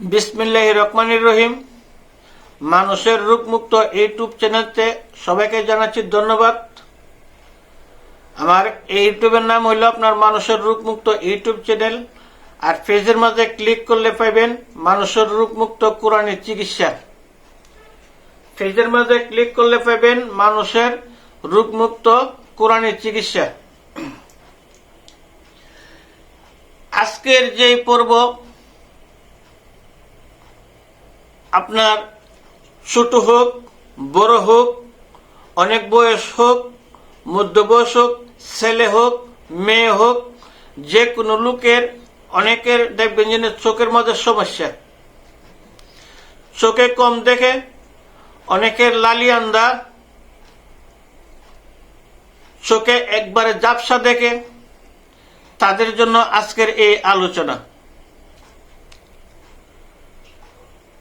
বিসমিল্লাহ রহমানির রহিম। মানুষের রূপমুক্ত ইউটিউব চ্যানেলতে সবাইকে জানাচ্ছি ধন্যবাদ। আমার এই ইউটিউবের নাম হইল আপনার মানুষের রূপমুক্ত ইউটিউব চ্যানেল। আর পেজের মাঝে ক্লিক করলে পাইবেন মানুষের রূপমুক্ত কোরআনী চিকিৎসা। পেজের মাঝে ক্লিক করলে পাইবেন মানুষের রূপমুক্ত কোরআনী চিকিৎসা। আজকের যে পর্ব আপনার ছোট হোক, বড় হোক, অনেক বয়স হোক মধ্য বয়স হোক, ছেলে হোক, মেয়ে হোক, যে কোনো লোকের, অনেকের দেখবেন যে চোখের মধ্যে সমস্যা। চোখে কম দেখে, অনেকের লালি আন্দা। চোখে একবারে জাপসা দেখে, তাদের জন্য আজকের এই আলোচনা।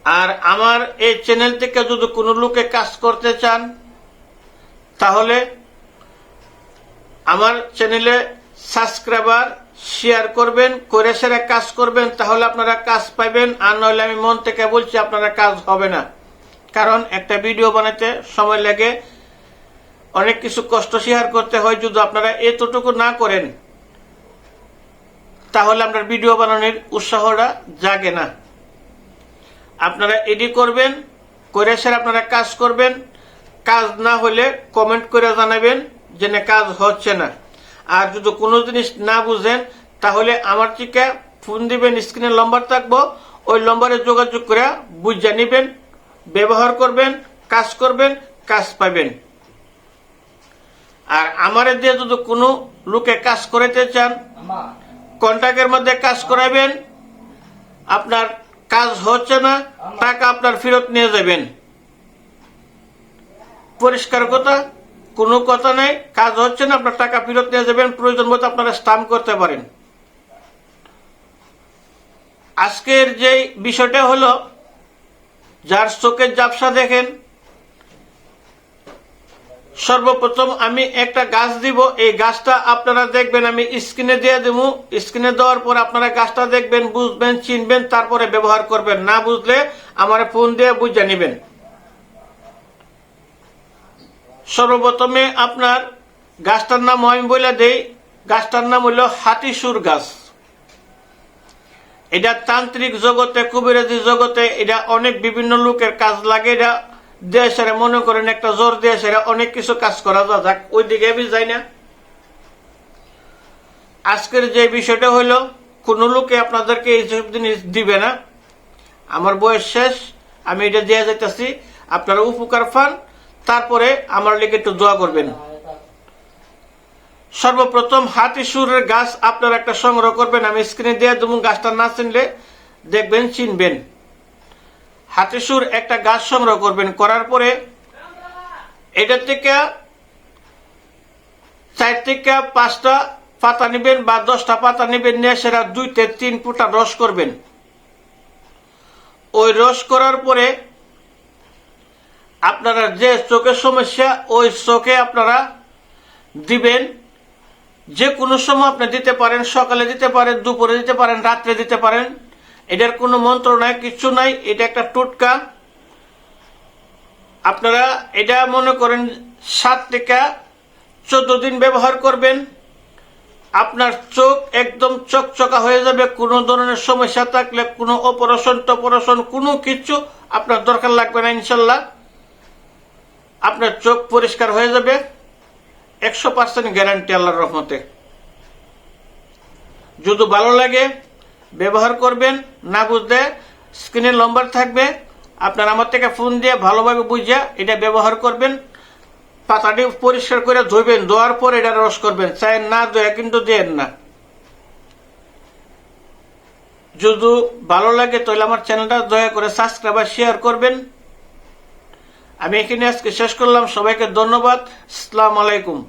আর আমার এই চ্যানেল থেকে যদি কোনো লোকে কাজ করতে চান, তাহলে আমার চ্যানেলে সাবস্ক্রাইবার শেয়ার করবেন, করে সেরা কাজ করবেন, তাহলে আপনারা কাজ পাইবেন। আর নইলে আমি মন থেকে বলছি, আপনারা কাজ হবে না। কারণ একটা ভিডিও বানাতে সময় লাগে, অনেক কিছু কষ্ট শেয়ার করতে হয়। যদি আপনারা এতটুকু না করেন, তাহলে আপনার ভিডিও বানানোর উৎসাহটা জাগে না। আপনারা এডি করবেন করে সেরে আপনারা কাজ করবেন। কাজ না হলে কমেন্ট করে জানাবেন যে না কাজ হচ্ছে না। আর যদি কোনো জিনিস না বুঝেন তাহলে আমার থেকে ফোন দিবেন স্ক্রিনে নম্বর থাকব ওই নম্বরে যোগাযোগ করে বুঝে নিবেন ব্যবহার করবেন কাজ করবেন কাজ পাবেন। আর আমার দিয়ে যদি কোনো লোকে কাজ করাতে চান কন্ট্রাক্টের মধ্যে কাজ করাবেন। আপনার কাজ হচ্ছে না, টাকা আপনার ফেরত নিয়ে যাবেন। পরিষ্কার কথা, কোনো কথা নেই, কাজ হচ্ছে না, আপনার টাকা ফেরত নিয়ে যাবেন, প্রয়োজন মতো আপনারা স্টাম্প করতে পারেন। আজকের যে বিষয়টা হলো, যার চোখের জাপসা দেখেন সর্বপ্রথম আমি একটা গাছ দিব। এই গাছটা আপনারা দেখবেন, আমি স্ক্রিনে দিয়ে দেবো। স্ক্রিনে দেওয়ার পর আপনারা গাছটা দেখবেন, বুঝবেন, চিনবেন, তারপরে ব্যবহার করবেন। না বুঝলে আমার ফোন দিয়ে বুঝে নেবেন। সর্বপ্রথমে আপনার গাছটার নাম আমি বলে দেই। গাছটার নাম হলো হাতিসুর গাছ। এটা তান্ত্রিক জগতে, কবিরাজি জগতে এটা অনেক বিভিন্ন লোকের কাজ লাগে এটা। দেশের মনে করেন একটা জোর দেশের অনেক কিছু কাজ করা যা যাক ওই দিকে আমি যাই না। আজকের যে বিষয়টা হলো কোন লোকে আপনাদেরকে এইসব জিনিস দিবে না। আমার বয়স শেষ, আমি এটা দিয়ে যাইতেছি, আপনারা উপকার পান, তারপরে আমার লেগে একটু দোয়া করবেন। সর্বপ্রথম হাতি সুরের গাছ আপনারা একটা সংগ্রহ করবেন, আমি স্ক্রিনে দেওয়া দেবো গাছটা না চিনলে দেখবেন, চিনবেন। হাতিসুর একটা গাছ সংগ্রহ করবেন, করার পরে এটার থেকে চার থেকে পাঁচটা পাতা নেবেন বা দশটা পাতা নেবেন, নিয়ে সেটা দুইতে তিন ফুটা রস করবেন। ওই রস করার পরে আপনারা যে চোখের সমস্যা, ওই চোখে আপনারা দিবেন। যে কোনো সময় আপনি দিতে পারেন, সকালে দিতে পারেন, দুপুরে দিতে পারেন, রাত্রে দিতে পারেন। এটার কোনো মন্ত্র নাই কিছু নাই, এটা একটা টোটকা। আপনারা এটা মনে করেন সাত থেকে চোদ্দ দিন ব্যবহার করবেন। আপনার চোখ একদম চকচকা হয়ে যাবে, কোনো ধরনের সমস্যা থাকলে, কোনো অপারেশন টপারেশন, কোনো কিছু আপনার দরকার লাগবে না, ইনশাল্লাহ। আপনার চোখ পরিষ্কার হয়ে যাবে, একশো পার্সেন্ট গ্যারান্টি আল্লাহর রহমতে। যদি ভালো লাগে ব্যবহার করবেন, না বুঝলে স্ক্রিনের নম্বর থাকবে। আপনার আমার থেকে ফোন দিয়ে ভালোভাবে বুঝিয়া এটা ব্যবহার করবেন। পাতাটি পরিষ্কার করে ধুইবেন, ধোয়ার পর এটা রস করবেন। চাই না দয়া কিন্তু দেন না। যদি ভালো লাগে তাহলে আমার চ্যানেলটা দয়া করে সাবস্ক্রাইব আর শেয়ার করবেন। আমি এখানে আজকে শেষ করলাম। সবাইকে ধন্যবাদ। আসসালামু আলাইকুম।